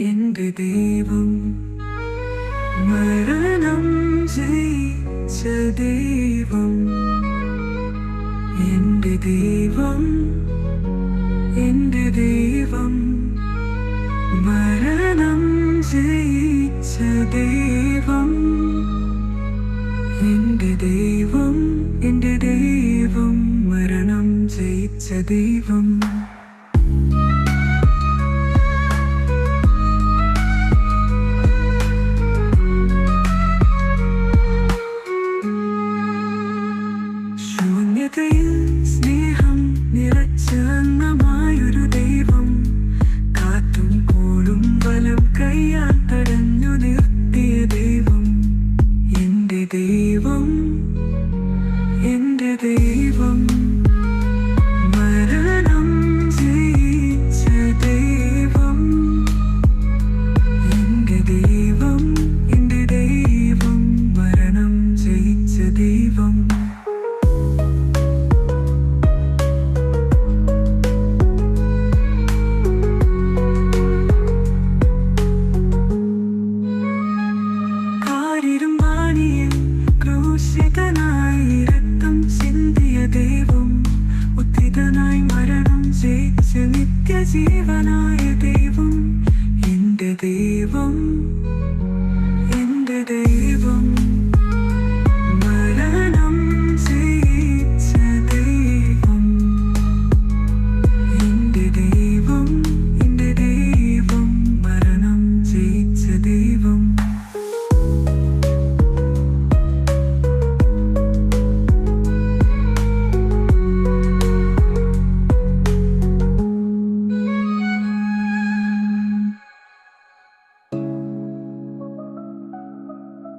എന്റെ ദൈവം മരണം ജയിച്ച ദൈവം എന്റെ ദൈവം എന്റെ ദൈവം മരണം ജയിച്ച ദൈവം എന്റെ ദൈവം എന്റെ ദൈവം മരണം ജയിച്ച ദൈവം. നിറച്ച ദൈവം.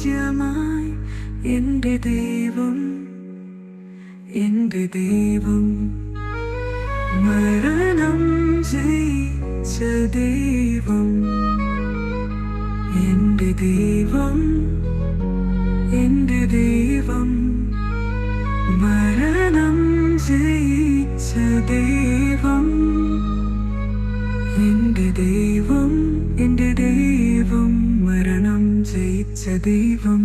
പൂജ്യമായി എന്റെ ദൈവം എന്റെ ദൈവം മരണം ജയിച്ച ദൈവം എന്റെ ദൈവം എന്റെ ദൈവം മരണം ജയിച്ച ദൈവം എന്റെ ദൈവം എന്റെ ദൈവം മരണം ജയിച്ച ദൈവം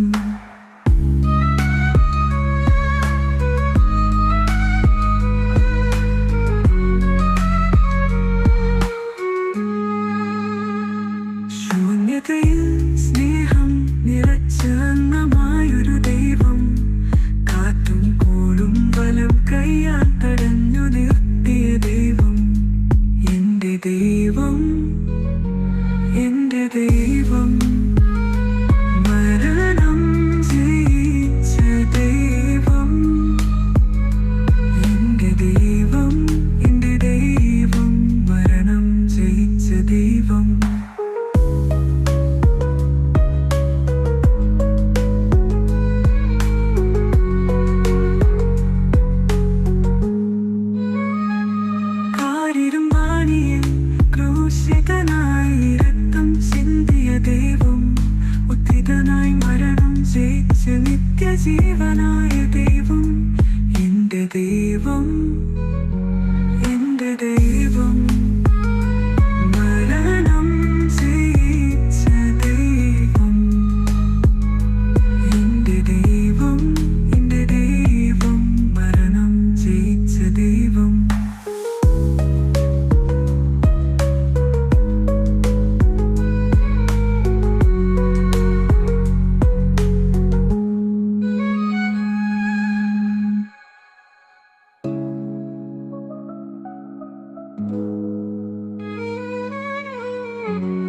thank you